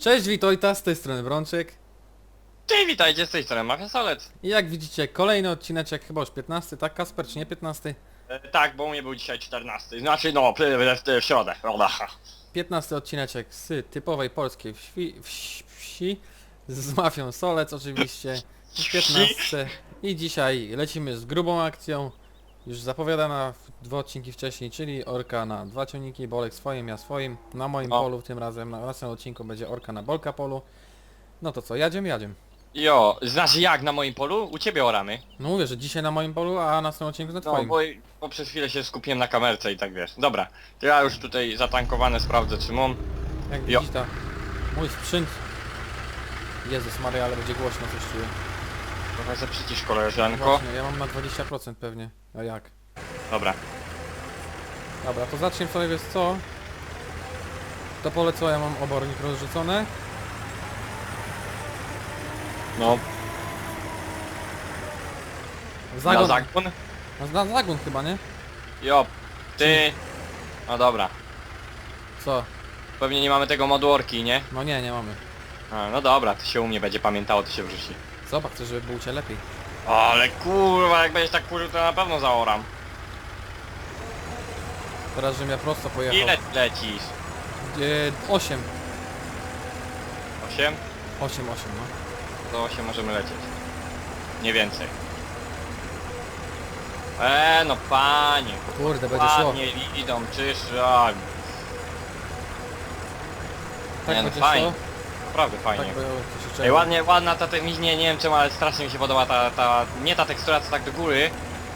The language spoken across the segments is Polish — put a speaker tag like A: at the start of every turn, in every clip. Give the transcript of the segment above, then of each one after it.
A: Cześć, witajta, z tej strony Brączek.
B: Cześć, witajcie z tej strony Mafia Solec.
A: I jak widzicie, kolejny odcineczek, chyba już 15, tak Kasper, czy nie 15?
B: E, tak, bo u mnie był dzisiaj 14. Znaczy no, w, w, w środę, prawda?
A: 15 odcineczek z typowej polskiej wsi, wsi, wsi z mafią Solec oczywiście. W 15. I dzisiaj lecimy z grubą akcją, już zapowiadana w dwa odcinki wcześniej, czyli orka na dwa ciągniki, bolek swoim, ja swoim, na moim
B: O.
A: polu tym razem, na następnym odcinku będzie orka na bolka polu. No to co, jadziem, jadziem.
B: Jo, znaczy jak na moim polu? U ciebie oramy.
A: No mówię, że dzisiaj na moim polu, a na następnym odcinku na
B: No,
A: twoim.
B: bo, bo przez chwilę się skupiłem na kamerce i tak wiesz. Dobra, to ja już tutaj zatankowane sprawdzę czy mam.
A: Jak
B: Jo.
A: widzisz ta mój sprzęt. Jezus Maria, ale będzie głośno coś czuję.
B: Trochę se przycisz koleżanko.
A: Właśnie, ja mam na 20% pewnie. A jak?
B: Dobra.
A: Dobra, to zacznijmy sobie wiesz co? To pole co ja mam obornik rozrzucone.
B: No,
A: Zagon.
B: na zagon?
A: Na, na zagon chyba, nie?
B: Jo, ty... No dobra.
A: Co?
B: Pewnie nie mamy tego modu orki, nie?
A: No nie, nie mamy.
B: A, no dobra, to się u mnie będzie pamiętało, to się wrzuci.
A: Zobacz, chcę, żeby było cię lepiej.
B: Ale kurwa, jak będziesz tak kurzył, to na pewno zaoram.
A: Teraz, żebym ja prosto pojechał.
B: Ile lecisz?
A: E, 8.
B: 8?
A: 8, 8, no.
B: Do 8 możemy lecieć. Nie więcej. Eee, no panie.
A: Kurde, będzie szło.
B: Ładnie idą, czyż, a,
A: Tak
B: nie, no
A: będzie
B: fajnie.
A: szło.
B: Naprawdę
A: Tak
B: fajnie.
A: by to się
B: Ej, ładnie, ładna ta, te- mi nie, nie wiem czemu, ale strasznie mi się podoba ta, ta, nie ta tekstura co tak do góry,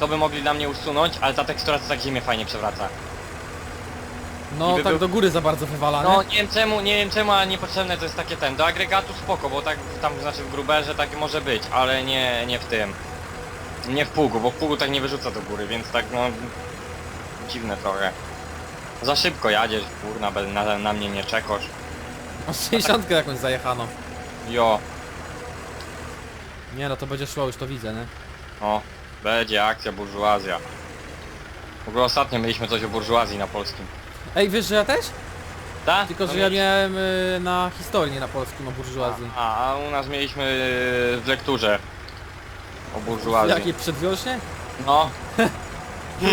B: to by mogli dla mnie usunąć, ale ta tekstura co tak ziemię fajnie przewraca.
A: No
B: niby
A: tak
B: był-
A: do góry za bardzo wywala,
B: No
A: nie?
B: nie wiem czemu, nie wiem czemu, ale niepotrzebne to jest takie ten, do agregatu spoko, bo tak tam znaczy w gruberze tak może być, ale nie, nie w tym. Nie w pługu, bo w pługu tak nie wyrzuca do góry, więc tak no... Dziwne trochę. Za szybko jadziesz, kurna, bez- na, na mnie nie czekasz.
A: Masz 60 jakąś zajechano.
B: Jo,
A: Nie no, to będzie szło, już to widzę, nie?
B: o, będzie akcja burżuazja. W ogóle ostatnio mieliśmy coś o burżuazji na polskim.
A: Ej, wiesz, że ja też?
B: Tak?
A: Tylko,
B: To
A: że ja
B: mieliśmy-
A: miałem y, na historii, nie na polskim o burżuazji.
B: A, a u nas mieliśmy w lekturze o burżuazji.
A: Jakie przedwiośnie?
B: No,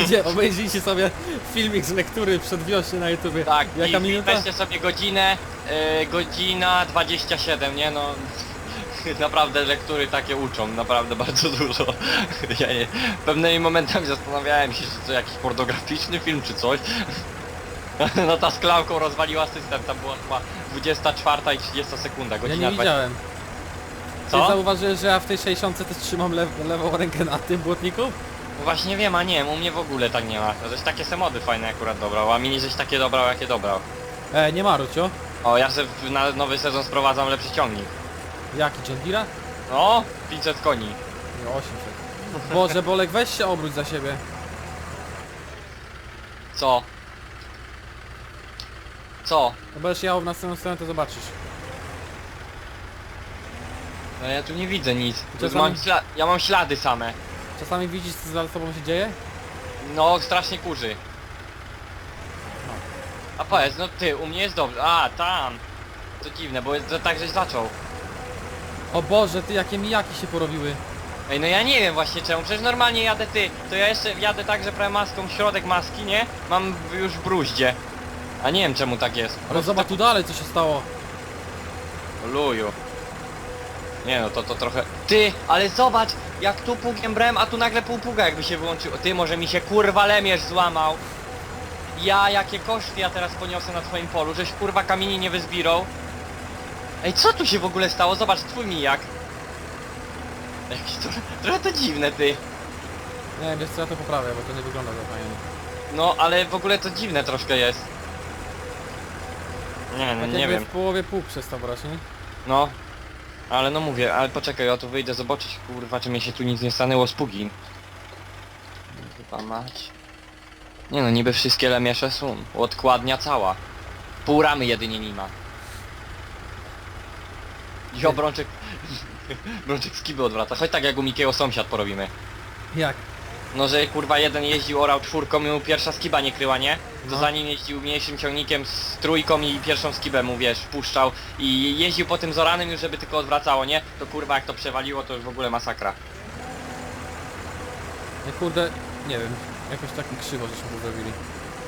A: Gdzie obejrzyjcie sobie filmik z lektury przedwiośnie na YouTubie.
B: Tak,
A: Jaka
B: i
A: minuta?
B: weźcie sobie godzinę, y, godzina 27, nie no. Naprawdę lektury takie uczą, naprawdę bardzo dużo. Ja nie, pewnymi momentami zastanawiałem się, czy to jakiś pornograficzny film czy coś. No ta z klamką rozwaliła system, tam była chyba 24 i 30 sekunda,
A: Ja
B: godzina
A: nie
B: 20.
A: widziałem. Ty
B: Co?
A: zauważyłeś, że ja w tej 60 też trzymam lew lewą rękę na tym błotniku?
B: No Właśnie wiem, a nie, u mnie w ogóle tak nie ma. Jest takie semody fajne akurat dobrał, a mini żeś takie dobrał, jakie dobrał.
A: E, nie marucio.
B: O, ja se w- na nowy sezon sprowadzam lepszy ciągnik.
A: Jaki, John Deere?
B: No, 500 koni.
A: Nie, 800. Boże, Bolek, weź się obróć za siebie.
B: Co? Co?
A: No będziesz jechał w następną stronę, to zobaczysz.
B: No ja tu nie widzę nic. Tu
A: Czasami-
B: mam śla ja mam ślady same.
A: Czasami widzisz, co za tobą się dzieje?
B: No, strasznie kurzy. A powiedz, no ty, u mnie jest dobrze. A, tam. To dziwne, bo to tak żeś zaczął.
A: O Boże, ty, jakie mijaki się porobiły.
B: Ej, no ja nie wiem właśnie czemu, przecież normalnie jadę ty. To ja jeszcze jadę tak, że prawie maską, środek maski, nie? Mam w- już w bruździe. A nie wiem czemu tak jest.
A: Ale zobacz tu dalej, co się stało.
B: Luju. Nie no, to to trochę... Ty, ale zobacz, jak tu pługiem brałem, a tu nagle półpługa jakby się wyłączył. Ty, może mi się kurwa lemierz złamał. Ja, jakie koszty ja teraz poniosę na twoim polu, żeś kurwa kamieni nie wyzbirał. Ej, co tu się w ogóle stało? Zobacz, twój mijak. Jakieś trochę, trochę to dziwne, ty.
A: Nie wiesz co, ja to poprawię, bo to nie wygląda za fajnie.
B: No, ale w ogóle to dziwne troszkę jest. Nie, no
A: Tak
B: nie
A: jakby
B: wiem.
A: w połowie pół przestał brać, nie?
B: No. Ale no mówię, ale poczekaj, ja tu wyjdę zobaczyć, kurwa, czy mi się tu nic nie stanęło z pugi. Chyba mać. Nie no, niby wszystkie lemiesze są. Odkładnia cała. Pół ramy jedynie nie ma. Jo, Brączek... Brączek z kiby odwraca. Chodź tak jak u Mikiego sąsiad porobimy.
A: Jak?
B: No, że kurwa jeden jeździł orał czwórką i mu pierwsza skiba nie kryła, nie? To
A: No.
B: za nim jeździł mniejszym ciągnikiem z trójką i pierwszą skibę mu, wiesz, puszczał i jeździł po tym zoranym już, żeby tylko odwracało, nie? To kurwa jak to przewaliło, to już w ogóle masakra.
A: Nie kurde, nie wiem. Jakoś tak krzywo żeśmy to zrobili.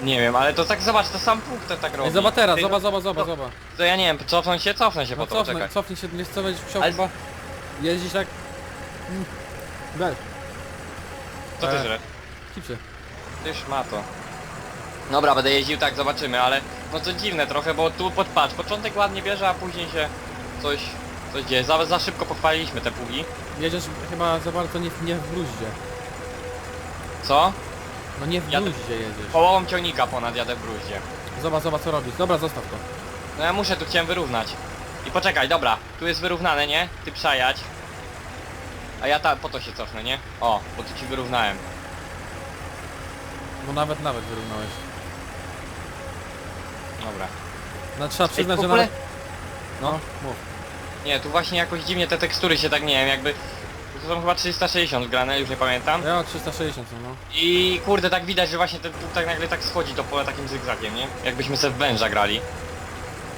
B: Nie wiem, ale to tak zobacz, to sam punkt to tak robi.
A: Ej, zobacz teraz,
B: Ty,
A: zobacz, zobacz, zobacz,
B: no,
A: zobacz.
B: To ja nie wiem, cofnąć się, cofnę się
A: No
B: po to,
A: cofnij,
B: czekaj.
A: cofnij się, wiesz co, będziesz musiał
B: Ale-
A: chyba jeździć tak... Mm. Weź,
B: Co ty
A: e.
B: żre?
A: chipsy.
B: Tyż ma to. Dobra, będę jeździł tak, zobaczymy, ale no to dziwne trochę, bo tu podpatrz, początek ładnie bierze, a później się coś, coś dzieje. Za, za szybko pochwaliliśmy te pługi.
A: Jedziesz chyba za bardzo nie, w- nie w bluździe.
B: Co?
A: No nie w
B: Ja-
A: bluździe jedziesz.
B: Połową ciągnika ponad jadę w bruździe.
A: Zobacz, zobacz co robisz. Dobra, zostaw to.
B: No ja muszę, tu chciałem wyrównać. I poczekaj, dobra, tu jest wyrównane, nie? Ty przejadź. A ja ta, po to się cofnę, nie? O, bo tu ci wyrównałem.
A: Bo nawet, nawet wyrównałeś.
B: Dobra.
A: No trzeba przyznać,
B: w
A: że
B: ogóle...
A: nawet... No, mów.
B: Nie, tu właśnie jakoś dziwnie te tekstury się tak, nie wiem, jakby... Tu są chyba 360 grane, już nie pamiętam.
A: Ja o 360 są, no.
B: I kurde, tak widać, że właśnie ten punkt tak nagle tak schodzi to pole takim zygzakiem, nie? Jakbyśmy se w węża grali.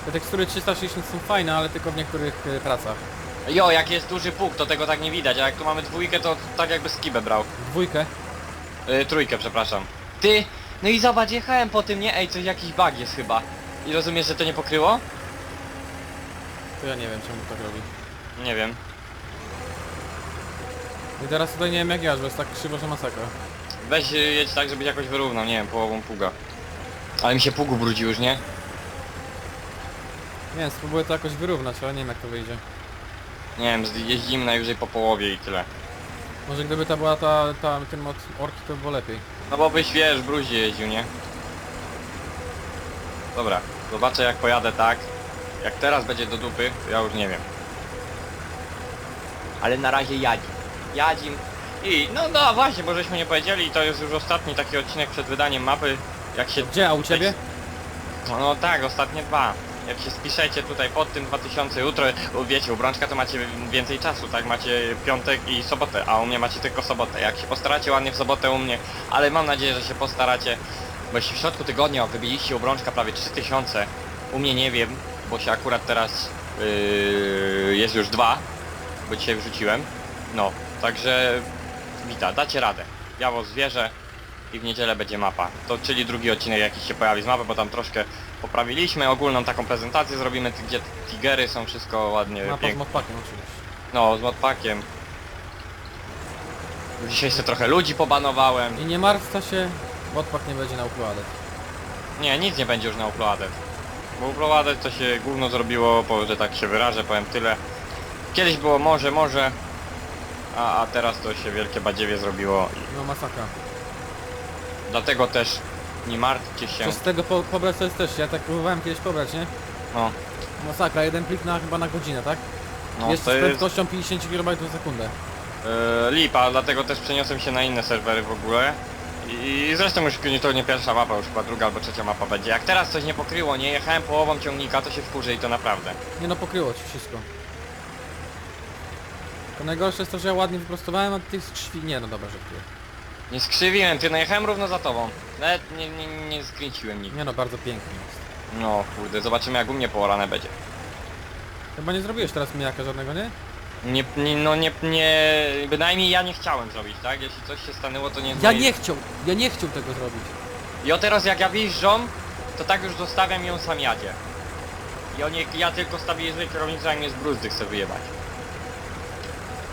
A: Te tekstury 360 są fajne, ale tylko w niektórych y, pracach.
B: Jo, jak jest duży punkt, to tego tak nie widać, a jak tu mamy dwójkę, to tak jakby skibę brał.
A: Dwójkę.
B: Yy, trójkę, przepraszam. Ty, no i zobacz, jechałem po tym, nie? Ej, coś jakiś bug jest chyba. I rozumiesz, że to nie pokryło?
A: To ja nie wiem czemu tak robi.
B: Nie wiem.
A: I teraz tutaj nie wiem jak jaż, bo jest tak krzywo, że masakra.
B: Weź y, jedź tak, żebyś jakoś wyrównał, nie wiem, połową pługa. Ale mi się pług ubrudził już, nie?
A: Nie wiem, spróbuję to jakoś wyrównać, ale nie wiem jak to wyjdzie.
B: Nie wiem, z- jeździmy najwyżej po połowie i tyle.
A: Może gdyby ta była ta, ta ten mod orki, to by było lepiej.
B: No bo byś, wiesz, w bruzie jeździł, nie? Dobra, zobaczę jak pojadę tak. Jak teraz będzie do dupy, to ja już nie wiem. Ale na razie jadzim. Jadzim. I, no no właśnie, bo żeśmy nie powiedzieli, to jest już ostatni taki odcinek przed wydaniem mapy. Jak się...
A: Gdzie, a u ciebie?
B: No tak, ostatnie dwa. Jak się spiszecie tutaj pod tym 2000 jutro, wiecie, u Brączka to macie więcej czasu, tak? Macie piątek i sobotę, a u mnie macie tylko sobotę. Jak się postaracie ładnie w sobotę u mnie, ale mam nadzieję, że się postaracie, bo jeśli w środku tygodnia wybiliście u Brączka prawie 3000, u mnie nie wiem, bo się akurat teraz yy, jest już dwa, bo dzisiaj wrzuciłem. No, także wita, dacie radę. Ja was zwierzę i w niedzielę będzie mapa. To czyli drugi odcinek jakiś się pojawi z mapy, bo tam troszkę poprawiliśmy, ogólną taką prezentację zrobimy, ty- gdzie tigery są, wszystko ładnie,
A: Mapa z
B: pięknie.
A: modpackiem oczywiście.
B: No, z modpakiem. Dzisiaj sobie trochę ludzi pobanowałem.
A: I nie martwcie się, modpak nie będzie na układę.
B: Nie, nic nie będzie już na uploadet. Bo uploadet to się gówno zrobiło, bo, że tak się wyrażę, powiem tyle. Kiedyś było może, może, a, a teraz to się wielkie badziewie zrobiło i
A: No masakra.
B: Dlatego też nie martwcie się.
A: Co z tego po, pobrać to jest też, ja tak próbowałem kiedyś pobrać, nie?
B: No,
A: Masakra, jeden plik na chyba na godzinę, tak?
B: no
A: Jeszcze
B: to
A: z
B: jest
A: prędkością 50 km na sekundę.
B: Yy, lipa, dlatego też przeniosłem się na inne serwery w ogóle. I zresztą już to nie pierwsza mapa, już chyba druga albo trzecia mapa będzie. Jak teraz coś nie pokryło, nie jechałem połową ciągnika, to się wkurzę i to naprawdę.
A: Nie no, pokryło ci wszystko. To najgorsze jest to, że ja ładnie wyprostowałem, a ty krwi... Nie no dobra, żartuję.
B: Nie skrzywiłem, ty najechałem równo za tobą. Nawet nie, nie, nie skręciłem nigdy.
A: Nie no, bardzo pięknie jest.
B: No kurde, zobaczymy jak u mnie poorane będzie.
A: Chyba nie zrobiłeś teraz mijaka żadnego, nie?
B: Nie, nie, no nie, nie, bynajmniej ja nie chciałem zrobić, tak? Jeśli coś się stanęło, to nie
A: Ja nie chciał, ja nie chciał tego zrobić.
B: I o teraz jak ja wjeżdżam, to tak już zostawiam ją sam jadzie. I on nie, ja tylko stabilizuję kierownicę, jak mnie z bruzdy chce wyjebać.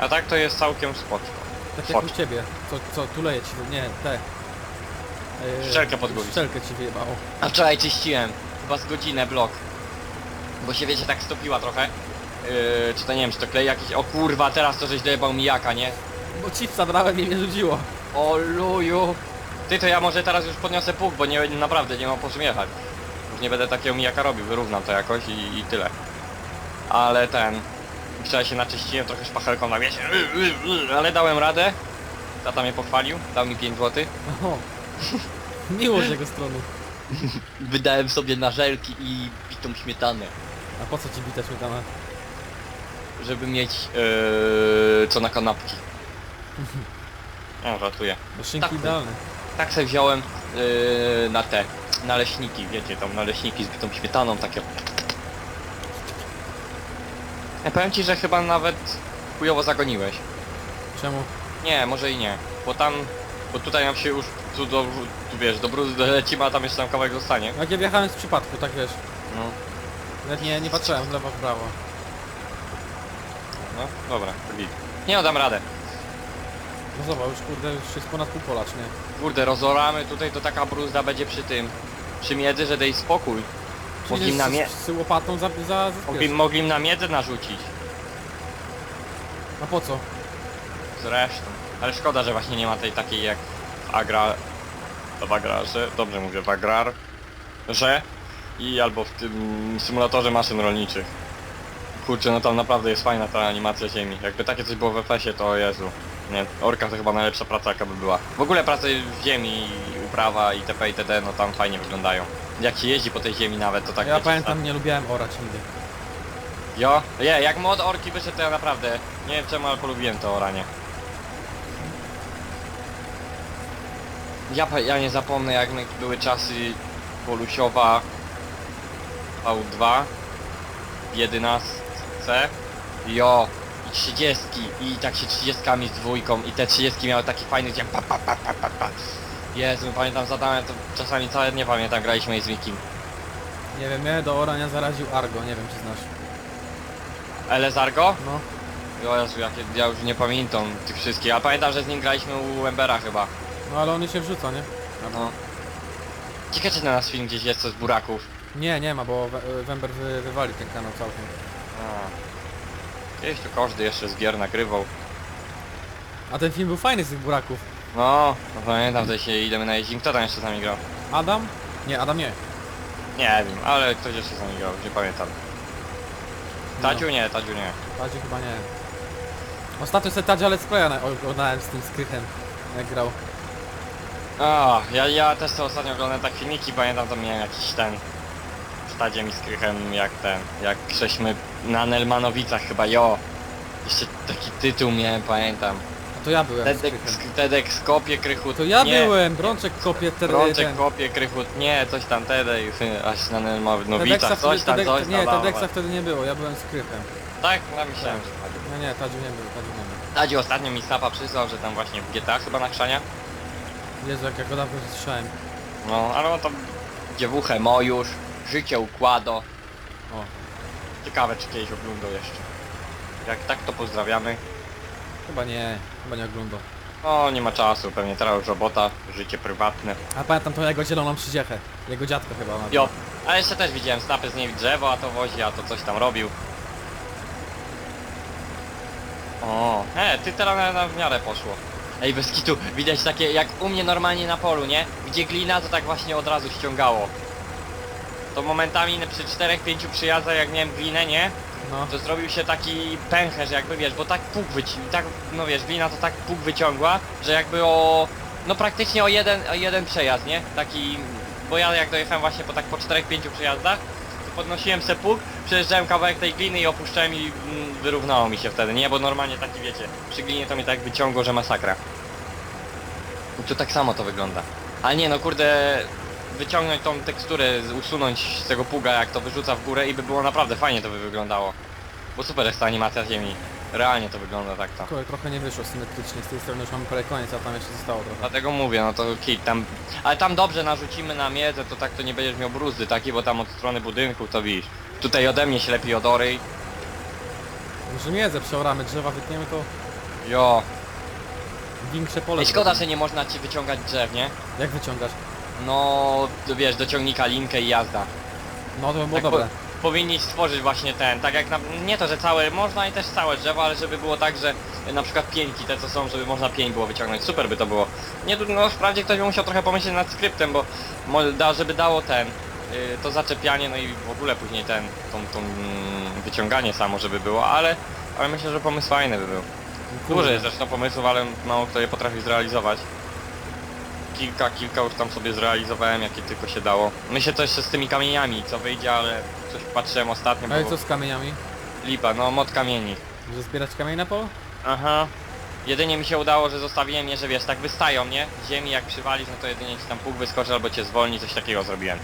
B: A tak to jest całkiem spoczko.
A: Tak jak u ciebie. Co, co, tuleje ci, nie, te. Yy,
B: Szczelkę pod głowicą.
A: Szczelkę ci wyjebało.
B: A wczoraj czyściłem, chyba z godzinę blok. Bo się wiecie, tak stopiła trochę. Yy, czy to nie wiem, czy to klej jakiś... O kurwa, teraz to żeś dojebał mijaka, nie?
A: Bo chipsa brałem i mnie rzuciło.
B: O luju. Ty to ja może teraz już podniosę puk, bo nie, naprawdę nie mam po czym jechać. Już nie będę takiego mijaka robił, wyrównam to jakoś i, i tyle. Ale ten... Wczoraj się naczyściłem trochę szpachelką na wiesie, ale dałem radę. Tata mnie pochwalił, dał mi 5 zł.
A: O, miło z jego strony.
B: Wydałem sobie na żelki i bitą śmietanę.
A: A po co ci bita śmietana?
B: Żeby mieć yy, co na kanapki. Nie, żartuję.
A: Bo szynki
B: Tak.
A: idealne.
B: Tak sobie wziąłem yy, na te naleśniki, wiecie, tam naleśniki z bitą śmietaną, takie. Ja powiem ci, że chyba nawet chujowo zagoniłeś.
A: Czemu?
B: Nie, może i nie, bo tam, bo tutaj nam się już tu, do, tu wiesz, do brudu lecimy, a tam jeszcze tam kawałek zostanie.
A: Jak ja wjechałem z przypadku, tak wiesz.
B: No,
A: Nawet nie, nie patrzyłem w lewo, w prawo.
B: no, dobra, to git. Nie, no dam radę.
A: No zobacz, już kurde, już jest ponad pół pola, czy nie?
B: Kurde, rozoramy tutaj, to taka bruzda będzie przy tym, przy miedzy, że daj spokój. Mogli
A: Przyjdziesz
B: na mie...
A: z, z łopatą za, za, za
B: Mogli, mogli im na miedzę narzucić.
A: A po co?
B: Zresztą. Ale szkoda, że właśnie nie ma tej takiej jak w Agra... W Agrarze, dobrze mówię, w Agrar... Że i albo w tym symulatorze maszyn rolniczych. Kurczę, no tam naprawdę jest fajna ta animacja ziemi. Jakby takie coś było w FS-ie, to Jezu. Nie, Orka to chyba najlepsza praca jaka by była. W ogóle prace w ziemi, uprawa itp. itd. no tam fajnie wyglądają. Jak się jeździ po tej ziemi nawet, to tak
A: ja
B: wiecie,
A: pamiętam, nie lubiłem orać nigdy.
B: Jo, je, jak mod orki wyszedł, to ja naprawdę nie wiem czemu, ale polubiłem to oranie. Ja, pa- ja nie zapomnę jak my- były czasy Polusiowa V2 w 11 Jo i 30 i tak się 30 z dwójką i te 30 miały taki fajny dźwięk pa, pa, pa, pa, pa, pa. Jezu, pamiętam zadałem to czasami całe nie pamiętam, graliśmy z Wikim.
A: Nie wiem, mnie do orania zaraził Argo, nie wiem czy znasz.
B: Elezargo?
A: No,
B: Jezu, jakie, ja już nie pamiętam tych wszystkich, a pamiętam, że z nim graliśmy u Embera chyba.
A: no ale on się wrzuca, nie?
B: No. Ciekawe czy na nas film gdzieś jest coś z buraków.
A: Nie, nie ma, bo We- Wember wy, wywali ten kanał całkiem.
B: A. Kiedyś to każdy jeszcze z gier nagrywał.
A: A ten film był fajny z tych buraków.
B: No, no pamiętam, że się idziemy na jeździk. Kto tam jeszcze z nami grał?
A: Adam? Nie, Adam nie.
B: Nie wiem, ale ktoś jeszcze z nami grał, nie pamiętam. Tadziu nie, Tadziu nie.
A: Tadzi chyba nie. Ostatnio sobie Tadzia Let's Playa na- oglądałem z tym skrychem, jak grał.
B: A, ja, ja też to ostatnio oglądałem tak filmiki, pamiętam to miałem jakiś ten... Z Tadziem i z Krychem, jak ten, jak żeśmy na Nelmanowicach chyba, jo. Jeszcze taki tytuł miałem, pamiętam.
A: To ja byłem z
B: Tedek. Tedek kopie krychu.
A: To ja
B: nie,
A: byłem, Brączek kopie ter,
B: Brączek
A: ten.
B: kopie krychu, nie, coś tam Tedek, aż na
A: Tedeksa
B: Nelmanowicach, coś
A: wtedy,
B: tam,
A: Tedek,
B: coś
A: nie,
B: tam.
A: Tedeksa wtedy nie było, ja byłem z Krychem.
B: Tak, no myślałem, że Tadziu.
A: No nie, Tadziu nie był, Tadziu nie był.
B: Tadziu ostatnio mi snapa przysłał, że tam właśnie w GTA chyba na chrzania.
A: Jezu, jak ja go dawno słyszałem.
B: No, ale on tam dziewuchę mojusz, życie układo.
A: O,
B: Ciekawe czy kiedyś oglądał jeszcze. Jak tak to pozdrawiamy.
A: Chyba nie, chyba nie oglądał.
B: No nie ma czasu, pewnie teraz już robota, życie prywatne.
A: A pamiętam tą jego zieloną przydziechę. Jego dziadko chyba ma.
B: Jo, a jeszcze też widziałem snapy z niej drzewo, a to wozi, a to coś tam robił. O, e, ty teraz na, na w miarę poszło. Ej, bez kitu, widać takie jak u mnie normalnie na polu, nie? Gdzie glina, to tak właśnie od razu ściągało. To momentami przy 4-5 przyjazdach, jak miałem glinę, nie?
A: No,
B: to zrobił się taki pęcherz jakby wiesz, bo tak pług wyci... tak, no wiesz, glina to tak pług wyciągła, że jakby o... no praktycznie o jeden, o jeden przejazd, nie? Taki... bo ja jak dojechałem właśnie po tak po 4-5 przejazdach, to podnosiłem se pług, przejeżdżałem kawałek tej gliny i opuszczałem i mm, wyrównało mi się wtedy, nie? Bo normalnie taki wiecie, przy glinie to mnie tak wyciągło, że masakra. I tu tak samo to wygląda. Ale nie no kurde, wyciągnąć tą teksturę, z- usunąć z tego pługa jak to wyrzuca w górę i by było naprawdę fajnie to by wyglądało. Bo super jest ta animacja ziemi. Realnie to wygląda tak to.
A: tylko trochę nie wyszło symetrycznie, z tej strony już mamy prawie koniec, a tam jeszcze zostało trochę.
B: Dlatego mówię, no to kit tam... Ale tam dobrze narzucimy na miedzę, to tak to nie będziesz miał bruzdy takiej, bo tam od strony budynku to widzisz. Tutaj ode mnie się lepiej odory.
A: Może miedzę przeoramy, drzewa wytniemy to
B: Jo.
A: większe pole.
B: Ej, szkoda,
A: zrobimy.
B: że nie można ci wyciągać drzew, nie?
A: Jak wyciągasz?
B: No, wiesz, do ciągnika linkę i jazda.
A: No to by było
B: Tak
A: dobre.
B: powinni stworzyć właśnie ten, tak jak na, nie to, że całe, można i też całe drzewo, ale żeby było tak, że na przykład pieńki te co są, żeby można pień było wyciągnąć, super by to było. Nie, no wprawdzie ktoś by musiał trochę pomyśleć nad skryptem, bo mo- da, żeby dało ten, y, to zaczepianie, no i w ogóle później ten, tą, tą mm, wyciąganie samo, żeby było, ale, ale myślę, że pomysł fajny by był. Dużo jest zresztą pomysłów, ale mało kto je potrafi zrealizować. Kilka, kilka już tam sobie zrealizowałem, jakie tylko się dało. Myślę to jeszcze z tymi kamieniami, co wyjdzie, ale coś patrzyłem ostatnio,
A: Ale
B: bo
A: co z kamieniami?
B: lipa, no mod kamieni.
A: Że zbierać kamień na polu?
B: Aha. Jedynie mi się udało, że zostawiłem je, że wiesz, tak wystają, nie? Z ziemi jak przywalisz, no to jedynie ci tam pług wyskoczy albo cię zwolni, coś takiego zrobiłem.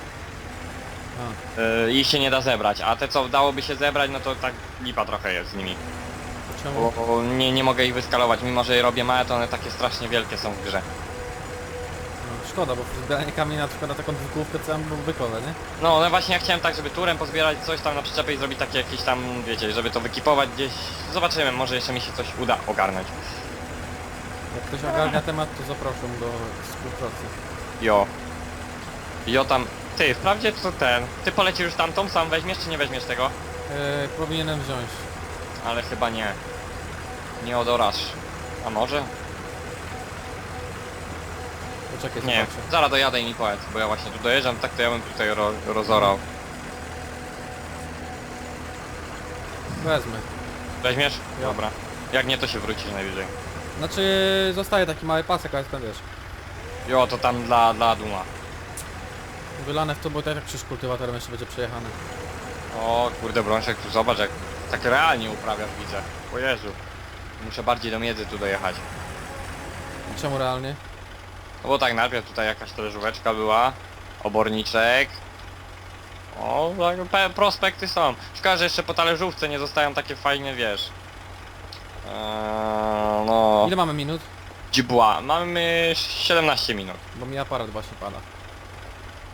A: A,
B: Yy, ich się nie da zebrać, a te co dałoby się zebrać, no to tak lipa trochę jest z nimi.
A: czemu?
B: Bo, bo nie, nie mogę ich wyskalować, mimo że je robię małe, to one takie strasznie wielkie są w grze.
A: Szkoda, bo zbieranie kamienia na przykład na taką dwukółkę co tam byłoby nie?
B: No, no właśnie ja chciałem tak, żeby turem pozbierać coś tam na przyczepę i zrobić takie jakieś tam, wiecie, żeby to wykipować gdzieś. Zobaczymy, może jeszcze mi się coś uda ogarnąć.
A: Jak ktoś ogarnia temat, to zapraszam do współpracy.
B: Jo. Jo tam... Ty, wprawdzie to ten... Ty polecisz już tamtą, sam weźmiesz czy nie weźmiesz tego?
A: E, powinienem wziąć.
B: Ale chyba nie. Nie odorasz. A może?
A: Poczekaj,
B: Nie,
A: zobaczę.
B: zaraz dojadę i mi powiedz, bo ja właśnie tu dojeżdżam, tak to ja bym tutaj ro rozorał.
A: Wezmę.
B: Weźmiesz?
A: Jo.
B: Dobra. Jak nie, to się wrócisz najwyżej.
A: Znaczy, zostaje taki mały pasek, ale tam wiesz.
B: Jo, to tam dla, dla Duma.
A: Wylane w to, bo tak jak krzyż kultywatorem jeszcze będzie przejechany.
B: O kurde Brączek, tu zobacz jak tak realnie uprawiasz widzę. O Jezu. Muszę bardziej do miedzy tu dojechać.
A: Czemu realnie?
B: No bo tak najpierw tutaj jakaś talerzóweczka była. Oborniczek. O, tak, pe- prospekty są. Szkoda, że jeszcze po talerzówce nie zostają takie fajne, wiesz. Eee, no...
A: Ile mamy minut?
B: Dzibła. Mamy 17 minut.
A: Bo mi aparat właśnie pada.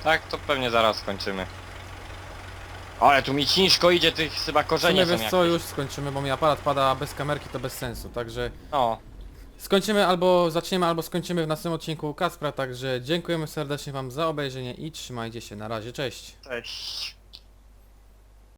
B: Tak, to pewnie zaraz skończymy. Ale tu mi ciężko idzie tych chyba
A: W
B: korzenie
A: sumie
B: są
A: wiesz co,
B: jakieś.
A: już skończymy, bo mi aparat pada a bez kamerki to bez sensu, także
B: No,
A: skończymy albo zaczniemy, albo skończymy w następnym odcinku Kaspra, także dziękujemy serdecznie wam za obejrzenie i trzymajcie się, na razie, cześć.
B: cześć.